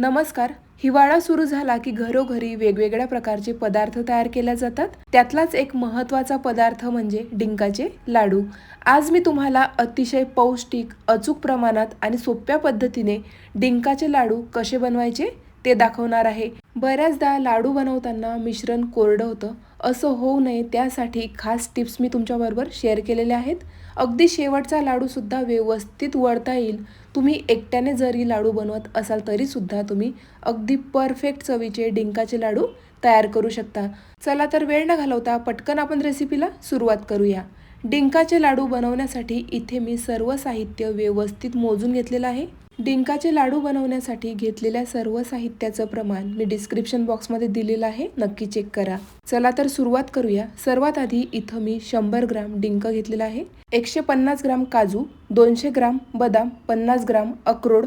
नमस्कार. हिवाळा सुरू झाला की घरोघरी वेगवेगळ्या प्रकारचे पदार्थ तयार केले जातात. त्यातलाच एक महत्त्वाचा पदार्थ म्हणजे डिंकाचे लाडू. आज मी तुम्हाला अतिशय पौष्टिक अचूक प्रमाणात आणि सोप्या पद्धतीने डिंकाचे लाडू कसे बनवायचे ते दाखवणार आहे. बऱ्याचदा लाडू बनवताना मिश्रण कोरडं होतं असं होऊ नये त्यासाठी खास टिप्स मी तुमच्याबरोबर शेअर केलेल्या आहेत. अगदी शेवटचा लाडूसुद्धा व्यवस्थित वळता येईल. तुम्ही एकट्याने जरी लाडू बनवत असाल तरीसुद्धा तुम्ही अगदी परफेक्ट चवीचे डिंकाचे लाडू तयार करू शकता. चला तर वेळ न घालवता पटकन आपण रेसिपीला सुरुवात करूया. डिंकाचे लाडू बनवण्यासाठी इथे मी सर्व साहित्य व्यवस्थित मोजून घेतलेलं आहे. डिंकाचे लाडू बनवण्यासाठी घेतलेल्या सर्व साहित्याचं प्रमाण मी डिस्क्रिप्शन बॉक्समध्ये दिलेलं आहे. नक्की चेक करा. चला तर सुरुवात करूया. सर्वात आधी इथं मी शंभर ग्राम डिंक घेतलेला आहे. एकशे पन्नास ग्राम काजू दोनशे ग्राम बदाम पन्नास ग्राम अक्रोड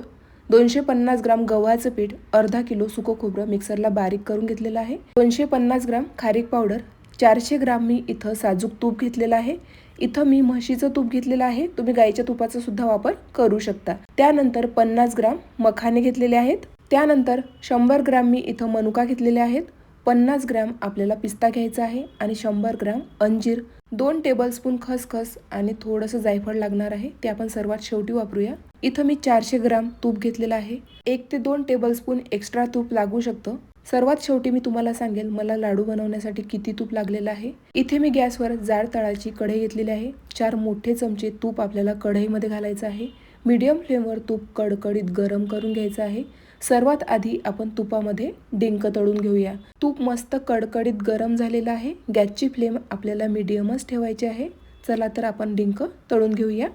दोनशे पन्नास ग्राम गव्हाचं पीठ अर्धा किलो सुकं खोबरं मिक्सरला बारीक करून घेतलेलं आहे. दोनशे पन्नास ग्राम खारीक पावडर चारशे ग्राम मी इथं साजूक तूप घेतलेलं आहे. इथं मी म्हशीचं तूप घेतलेलं आहे. तुम्ही गाईच्या तुपाचा सुद्धा वापर करू शकता. त्यानंतर पन्नास ग्राम मखाने घेतलेले आहेत. त्यानंतर शंभर ग्राम मी इथं मनुका घेतलेले आहेत. पन्नास ग्रॅम आपल्याला पिस्ता घ्यायचा आहे आणि शंभर ग्रॅम अंजीर दोन टेबलस्पून खसखस आणि थोडंसं जायफळ लागणार आहे. ते आपण सर्वात शेवटी वापरूया. इथं मी चारशे ग्राम तूप घेतलेलं आहे. एक ते दोन टेबलस्पून एक्स्ट्रा तूप लागू शकतं. सर्वात शेवटी मी तुम्हाला सांगेल मला लाडू बनवण्यासाठी किती तूप लागलेलं आहे. इथे मी गॅसवर जाड तळाची कढई घेतलेली आहे. चार मोठे चमचे तूप आपल्याला कढईमध्ये घालायचं आहे. मीडियम फ्लेमवर तूप कडकडीत गरम करून घ्यायचं आहे. सर्वात आधी आपण तुपामध्ये डिंक तळून घेऊया. तूप मस्त कडकडीत गरम झालेलं आहे. गॅसची फ्लेम आपल्याला मीडियमच ठेवायची आहे. चला तर आपण डिंक तळून घेऊया.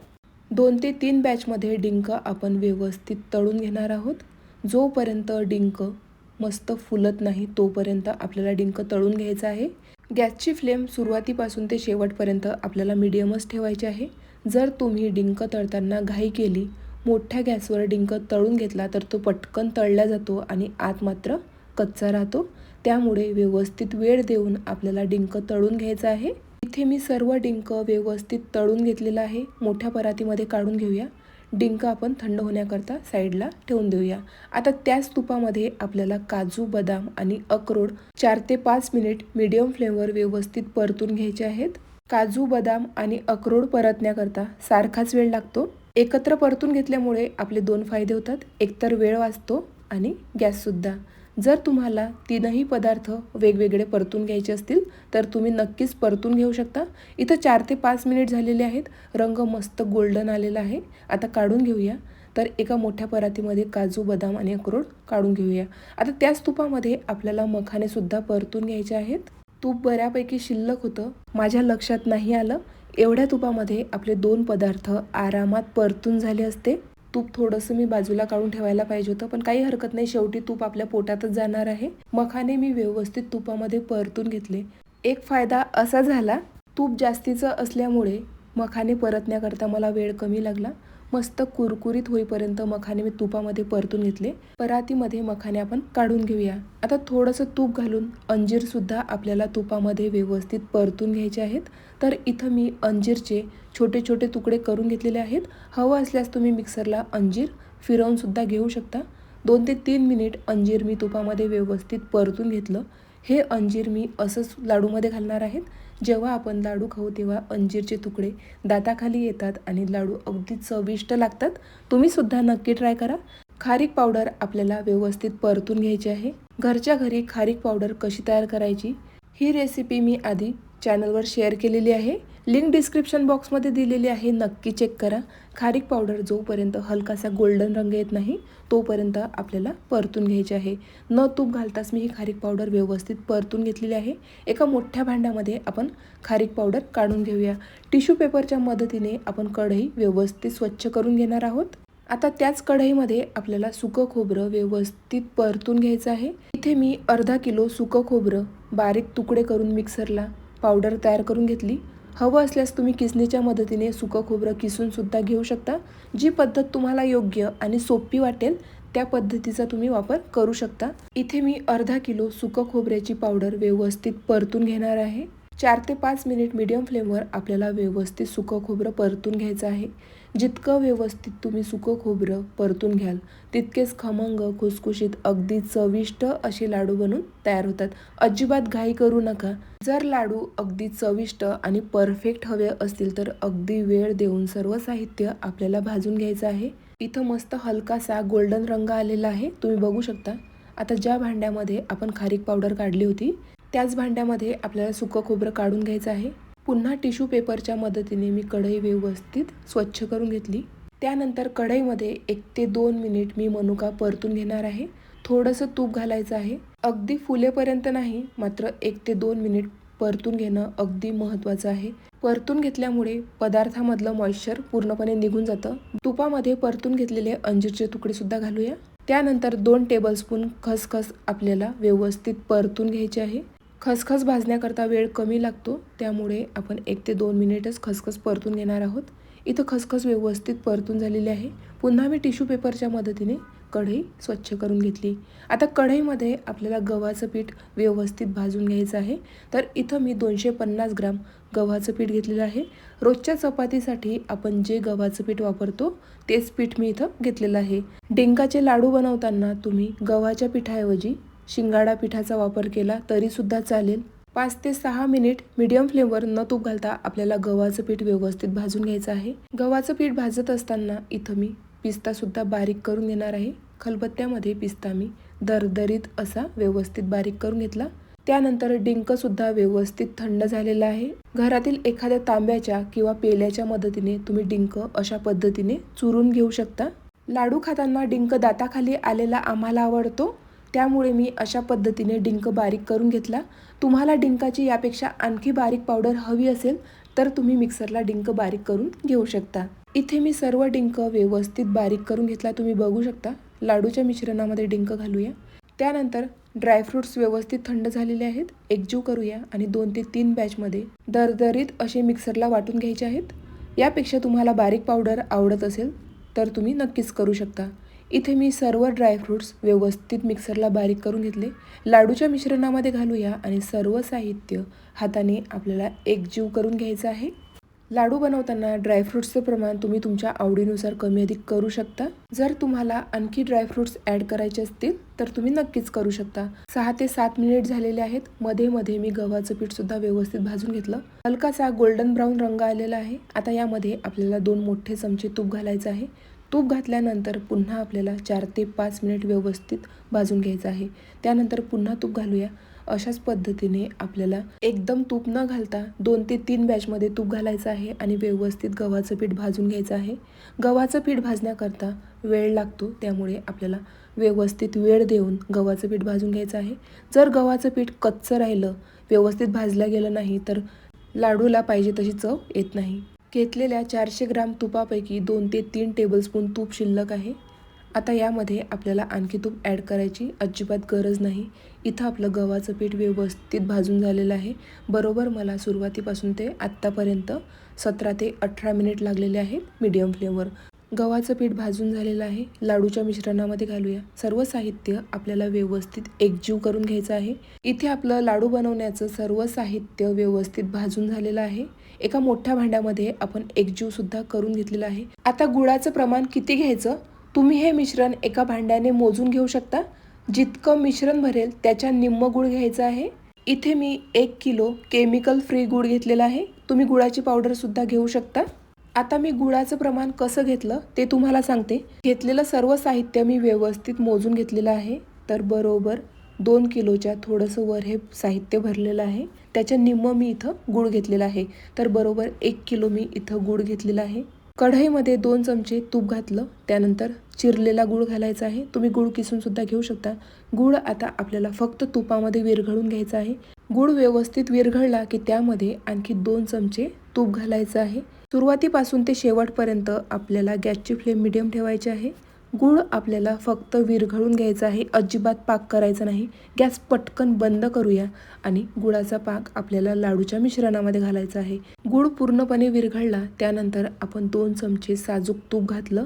दोन ते तीन बॅचमध्ये डिंक आपण व्यवस्थित तळून घेणार आहोत. जोपर्यंत डिंक मस्त फुलत नाही तोपर्यंत आपल्याला डिंक तळून घ्यायचं आहे. गॅसची फ्लेम सुरुवातीपासून ते शेवटपर्यंत आपल्याला मिडियमच ठेवायचे आहे. जर तुम्ही डिंक तळताना घाई केली मोठ्या गॅसवर डिंक तळून घेतला तर तो पटकन तळला जातो आणि आत मात्र कच्चा राहतो. त्यामुळे व्यवस्थित वेळ देऊन आपल्याला डिंक तळून घ्यायचं आहे. इथे मी सर्व डिंक व्यवस्थित तळून घेतलेलं आहे. मोठ्या परातीमध्ये काढून घेऊया. डिंक आपण थंड होण्याकरता साईडला ठेवून देऊया. आता त्याच तुपामध्ये आपल्याला काजू बदाम आणि अक्रोड चार ते पाच मिनिट मीडियम फ्लेमवर व्यवस्थित परतून घ्यायचे आहेत. काजू बदाम आणि अक्रोड परतण्याकरता सारखाच वेळ लागतो. एकत्र परतून घेतल्यामुळे आपले दोन फायदे होतात. एकतर वेळ वाचतो आणि गॅससुद्धा जर तुम्हाला तीनही पदार्थ वेगवेगळे परतून घ्यायचे असतील तर तुम्ही नक्कीच परतून घेऊ शकता. इथं चार ते पाच मिनिट झालेले आहेत. रंग मस्त गोल्डन आलेला आहे. आता काढून घेऊया. तर एका मोठ्या परातीमध्ये काजू बदाम आणि अक्रोड काढून घेऊया. आता त्याच तुपामध्ये आपल्याला मखानेसुद्धा परतून घ्यायचे आहेत. तूप बऱ्यापैकी शिल्लक होतं. माझ्या लक्षात नाही आलं. एवढ्या तुपामध्ये आपले दोन पदार्थ आरामात परतून झाले असते. तूप थोडंसं मी बाजूला काढून ठेवायला पाहिजे होतं पण काही हरकत नाही. शेवटी तूप आपल्या पोटातच जाणार आहे. मखाने मी व्यवस्थित तुपामध्ये परतून घेतले. एक फायदा असा झाला तूप जास्तीचं असल्यामुळे मखाने परतण्याकरता मला वेळ कमी लागला. मस्त कुरकुरीत होईपर्यंत मखाने मी तुपामध्ये परतून घेतले. परातीमध्ये मखाने आपण काढून घेऊया. आता थोडंसं तूप घालून अंजीरसुद्धा आपल्याला तुपामध्ये व्यवस्थित परतून घ्यायचे आहेत. तर इथं मी अंजीरचे छोटे छोटे तुकडे करून घेतलेले आहेत. हवं असल्यास तुम्ही मिक्सरला अंजीर फिरवूनसुद्धा घेऊ शकता. दोन ते तीन मिनिट अंजीर मी तुपामध्ये व्यवस्थित परतून घेतलं. हे अंजीर मी असंच लाडूमध्ये घालणार आहेत. जेव्हा आपण लाडू खाऊ तेव्हा अंजीरचे तुकडे दाताखाली येतात आणि लाडू अगदी चविष्ट लागतात. तुम्हीसुद्धा नक्की ट्राय करा. खारीक पावडर आपल्याला व्यवस्थित परतून घ्यायची आहे. घरच्या घरी खारीक पावडर कशी तयार करायची? ही रेसिपी मी आधी चॅनलवर शेअर केलेली आहे. लिंक डिस्क्रिप्शन बॉक्समध्ये दिलेली आहे नक्की चेक करा. खारीक पावडर जोपर्यंत हलकासा गोल्डन रंग येत नाही तोपर्यंत आपल्याला परतून घ्यायचे आहे. न तूप घालताच मी ही खारीक पावडर व्यवस्थित परतून घेतलेली आहे. एका मोठ्या भांड्यामध्ये आपण खारीक पावडर काढून घेऊया. टिश्यू पेपरच्या मदतीने आपण कढई व्यवस्थित स्वच्छ करून घेणार आहोत. आता त्याच कढईमध्ये आपल्याला सुकं खोबरं व्यवस्थित परतून घ्यायचं आहे. इथे मी अर्धा किलो सुकं खोबरं बारीक तुकडे करून मिक्सरला पावडर तयार करून घेतली. हवं असल्यास तुम्ही किसणीच्या मदतीने सुकं खोबरं किसूनसुद्धा घेऊ शकता. जी पद्धत तुम्हाला योग्य आणि सोपी वाटेल त्या पद्धतीचा तुम्ही वापर करू शकता. इथे मी अर्धा किलो सुकं खोबऱ्याची पावडर व्यवस्थित परतून घेणार आहे. चार ते पाच मिनिट मीडियम फ्लेमवर आपल्याला व्यवस्थित सुकं खोबरं परतून घ्यायचं आहे. जितकं व्यवस्थित तुम्ही सुकं खोबरं परतून घ्याल तितकेच खमंग खुसखुशीत अगदी चविष्ट असे लाडू बनून तयार होतात. अजिबात घाई करू नका. जर लाडू अगदी चविष्ट आणि परफेक्ट हवे असतील तर अगदी वेळ देऊन सर्व साहित्य आपल्याला भाजून घ्यायचं आहे. इथं मस्त हलकासा गोल्डन रंग आलेला आहे. तुम्ही बघू शकता. आता ज्या भांड्यामध्ये आपण खारीक पावडर काढली होती त्याच भांड्यामध्ये आपल्याला सुकं खोबरं काढून घ्यायचं आहे. पुन्हा टिश्यू पेपरच्या मदतीने मी कढई व्यवस्थित स्वच्छ करून घेतली. त्यानंतर कढईमध्ये एक ते दोन मिनिट मी मनुका परतून घेणार आहे. थोडंसं तूप घालायचं आहे. अगदी फुलेपर्यंत नाही मात्र एक ते दोन मिनिट परतून घेणं अगदी महत्त्वाचं आहे. परतून घेतल्यामुळे पदार्थामधलं मॉइश्चर पूर्णपणे निघून जातं. तुपामध्ये परतून घेतलेले अंजीरचे तुकडेसुद्धा घालूया. त्यानंतर दोन टेबलस्पून खसखस आपल्याला व्यवस्थित परतून घ्यायचे आहे. खसखस भाजण्याकरता वेळ कमी लागतो त्यामुळे आपण एक ते दोन मिनिटच खसखस परतून घेणार आहोत. इथं खसखस व्यवस्थित परतून झालेली आहे. पुन्हा मी टिश्यू पेपरच्या मदतीने कढई स्वच्छ करून घेतली. आता कढईमध्ये आपल्याला गव्हाचं पीठ व्यवस्थित भाजून घ्यायचं आहे. तर इथं मी दोनशे पन्नास ग्राम गव्हाचं पीठ घेतलेलं आहे. रोजच्या चपातीसाठी आपण जे गव्हाचं पीठ वापरतो तेच पीठ मी इथं घेतलेलं आहे. डेंकाचे लाडू बनवताना तुम्ही गव्हाच्या पिठाऐवजी शिंगाडा पिठाचा वापर केला तरीसुद्धा चालेल. पाच ते सहा मिनिट मीडियम फ्लेमवर न तूप घालता आपल्याला गव्हाचं पीठ व्यवस्थित भाजून घ्यायचं आहे. गव्हाचं पीठ भाजत असताना इथं मी पिस्तासुद्धा बारीक करून घेणार आहे. खलबत्त्यामध्ये पिस्ता मी दरदरीत असा व्यवस्थित बारीक करून घेतला. त्यानंतर डिंकसुद्धा व्यवस्थित थंड झालेला आहे. घरातील एखाद्या तांब्याच्या किंवा पेल्याच्या मदतीने तुम्ही डिंक अशा पद्धतीने चुरून घेऊ शकता. लाडू खाताना डिंक दाताखाली आलेला आम्हाला आवडतो. त्यामुळे मी अशा पद्धतीने डिंक बारीक करून घेतला. तुम्हाला डिंकाची यापेक्षा आणखी बारीक पावडर हवी असेल तर तुम्ही मिक्सरला डिंक बारीक करून घेऊ शकता. इथे मी सर्व डिंक व्यवस्थित बारीक करून घेतला तुम्ही बघू शकता. लाडूच्या मिश्रणामध्ये डिंक घालूया. त्यानंतर ड्रायफ्रुट्स व्यवस्थित थंड झालेले आहेत एकजीव करूया आणि दोन ते तीन बॅचमध्ये दरदरीत असे मिक्सरला वाटून घ्यायचे आहेत. यापेक्षा तुम्हाला बारीक पावडर आवडत असेल तर तुम्ही नक्कीच करू शकता. इथे मी सर्व ड्रायफ्रूट्स व्यवस्थित मिक्सरला बारीक करून घेतले. लाडूच्या मिश्रणामध्ये घालूया आणि सर्व साहित्य हाताने आपल्याला एकजीव करून घ्यायचं आहे. लाडू बनवताना ड्रायफ्रूट्सचं प्रमाण तुम्ही तुमच्या आवडीनुसार कमी अधिक करू शकता. जर तुम्हाला आणखी ड्रायफ्रूट्स ॲड करायचे असतील तर तुम्ही नक्कीच करू शकता. सहा ते सात मिनिट झालेले आहेत. मध्ये मध्ये मी गव्हाचं पीठ सुद्धा व्यवस्थित भाजून घेतलं. हलकासा गोल्डन ब्राऊन रंग आलेला आहे. आता यामध्ये आपल्याला दोन मोठे चमचे तूप घालायचं आहे. तूप घातल्यानंतर पुन्हा आपल्याला चार ते पाच मिनिट व्यवस्थित भाजून घ्यायचं आहे. त्यानंतर पुन्हा तूप घालूया. अशाच पद्धतीने आपल्याला एकदम तूप न घालता दोन ते तीन बॅचमध्ये तूप घालायचं आहे आणि व्यवस्थित गव्हाचं पीठ भाजून घ्यायचं आहे. गव्हाचं पीठ भाजण्याकरता वेळ लागतो त्यामुळे आपल्याला व्यवस्थित वेळ देऊन गव्हाचं पीठ भाजून घ्यायचं आहे. जर गव्हाचं पीठ कच्चं राहिलं व्यवस्थित भाजलं गेलं नाही तर लाडूला पाहिजे तशी चव येत नाही. घेतलेल्या चारशे ग्राम तुपापैकी दोन ते तीन टेबलस्पून तूप शिल्लक आहे. आता यामध्ये आपल्याला आणखी तूप ॲड करायची अजिबात गरज नाही. इथं आपलं गव्हाचं पीठ व्यवस्थित भाजून झालेलं आहे. बरोबर मला सुरुवातीपासून ते आत्तापर्यंत सतरा ते अठरा मिनिट लागलेले आहेत मीडियम फ्लेमवर गव्हाचं पीठ भाजून झालेलं आहे. लाडूच्या मिश्रणामध्ये घालूया. सर्व साहित्य आपल्याला व्यवस्थित एकजीव करून घ्यायचं आहे. इथे आपलं लाडू बनवण्याचं सर्व साहित्य व्यवस्थित भाजून झालेलं आहे. एका मोठ्या भांड्यामध्ये आपण एकजीव सुद्धा करून घेतलेलं आहे. आता गुळाचं प्रमाण किती घ्यायचं? तुम्ही हे मिश्रण एका भांड्याने मोजून घेऊ शकता. जितकं मिश्रण भरेल त्याच्या निम्म गुळ घ्यायचं आहे. इथे मी एक किलो केमिकल फ्री गुळ घेतलेला आहे. तुम्ही गुळाची पावडरसुद्धा घेऊ शकता. आता मी गुळाचं प्रमाण कसं घेतलं ते तुम्हाला सांगते. घेतलेलं सर्व साहित्य मी व्यवस्थित मोजून घेतलेलं आहे. तर बरोबर दोन किलोच्या थोडंसं वर हे साहित्य भरलेलं आहे. त्याच्या निम्म मी इथं गूळ घेतलेला आहे. तर बरोबर एक किलो मी इथं गूळ घेतलेला आहे. कढईमध्ये दोन चमचे तूप घातलं. त्यानंतर चिरलेला गूळ घालायचा आहे. तुम्ही गूळ किसूनसुद्धा घेऊ शकता. गूळ आता आपल्याला फक्त तुपामध्ये विरघळून घ्यायचा आहे. गूळ व्यवस्थित विरघळला की त्यामध्ये आणखी दोन चमचे तूप घालायचं आहे. सुरुवातीपासून ते शेवटपर्यंत आपल्याला गॅसची फ्लेम मिडियम ठेवायची आहे. गूळ आपल्याला फक्त विरघळून घ्यायचा आहे. अजिबात पाक करायचा नाही. गॅस पटकन बंद करूया आणि गुळाचा पाक आपल्याला लाडूच्या मिश्रणामध्ये घालायचा आहे. गूळ पूर्णपणे विरघळला त्यानंतर आपण दोन चमचे साजूक तूप घातलं.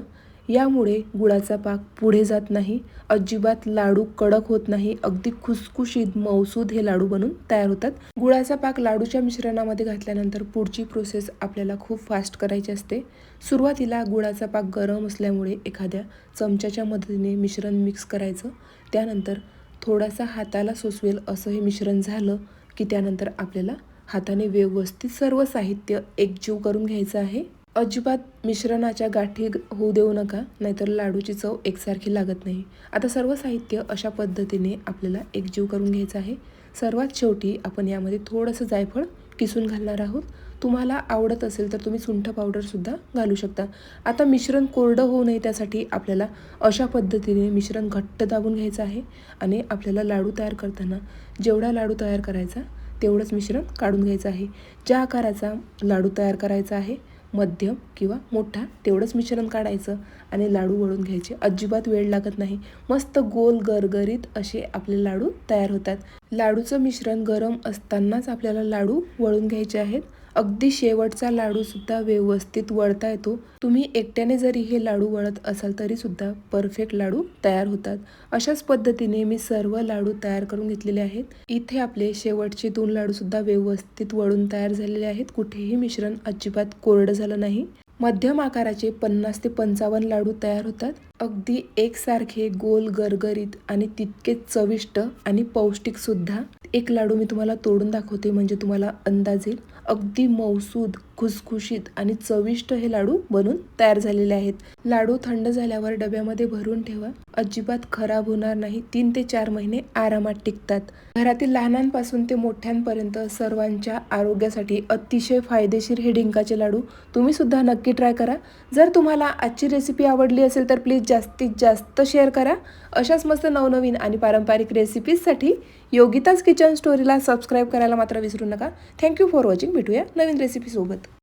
यामुळे गुळाचा पाक पुढे जात नाही अजिबात लाडू कडक होत नाही अगदी खुसखुशीत मौसूद हे लाडू बनून तयार होतात. गुळाचा पाक लाडूच्या मिश्रणामध्ये घातल्यानंतर पुढची प्रोसेस आपल्याला खूप फास्ट करायची असते. सुरुवातीला गुळाचा पाक गरम असल्यामुळे एखाद्या चमच्याच्या मदतीने मिश्रण मिक्स करायचं. त्यानंतर थोडासा हाताला सोसवेल असं हे मिश्रण झालं की त्यानंतर आपल्याला हाताने व्यवस्थित सर्व साहित्य एकजीव करून घ्यायचं आहे. अजिबात मिश्रणाच्या गाठी होऊ देऊ नका नाहीतर लाडूची चव एकसारखी लागत नाही. आता सर्व साहित्य अशा पद्धतीने आपल्याला एकजीव करून घ्यायचं आहे. सर्वात शेवटी आपण यामध्ये थोडंसं जायफळ किसून घालणार आहोत. तुम्हाला आवडत असेल तर तुम्ही सुंठ पावडरसुद्धा घालू शकता. आता मिश्रण कोरडं होऊ नये त्यासाठी आपल्याला अशा पद्धतीने मिश्रण घट्ट दाबून घ्यायचं आहे आणि आपल्याला लाडू तयार करताना जेवढा लाडू तयार करायचा तेवढंच मिश्रण काढून घ्यायचं आहे. ज्या आकाराचा लाडू तयार करायचा आहे मध्यम किंवा मोठा तेवढंच मिश्रण काढायचं आणि लाडू वळून घ्यायचे. अजिबात वेळ लागत नाही. मस्त गोल गरगरीत असे आपले लाडू तयार होतात. लाडूचं मिश्रण गरम असतानाच आपल्याला लाडू वळून घ्यायचे आहेत. अगदी शेवटचा लाडू सुद्धा व्यवस्थित वळता येतो. तुम्ही एकट्याने जरी हे लाडू वळत असाल तरी सुद्धा परफेक्ट लाडू तयार होतात. अशाच पद्धतीने मी सर्व लाडू तयार करून घेतलेले आहेत. इथे आपले शेवटचे दोन लाडू सुद्धा व्यवस्थित वळून तयार झालेले आहेत. कुठेही मिश्रण अजिबात कोरडं झालं नाही. मध्यम आकाराचे पन्नास ते पंचावन्न लाडू तयार होतात. अगदी एकसारखे गोल गरगरीत आणि तितके चविष्ट आणि पौष्टिक सुद्धा एक लाडू मी तुम्हाला तोडून दाखवते म्हणजे तुम्हाला अंदाज येईल. अगदी मौसूद खुसखुशीत आणि चविष्ट हे लाडू बनून तयार झालेले आहेत. लाडू थंड झाल्यावर डब्यामध्ये भरून ठेवा. अजिबात खराब होणार नाही. तीन ते चार महिने आरामात टिकतात. घरातील लहानांपासून ते मोठ्यांपर्यंत सर्वांच्या आरोग्यासाठी अतिशय फायदेशीर हे डिंकाचे लाडू. तुम्ही सुद्धा नक्की ट्राय करा. जर तुम्हाला आजची रेसिपी आवडली असेल तर प्लीज जास्तीत जास्त शेअर करा. अशाच मस्त नवनवीन आणि पारंपरिक रेसिपीजसाठी योगिताज किचन स्टोरीला सबस्क्राईब करायला मात्र विसरू नका. Thank you for watching. भेटूया नवीन रेसिपीसोबत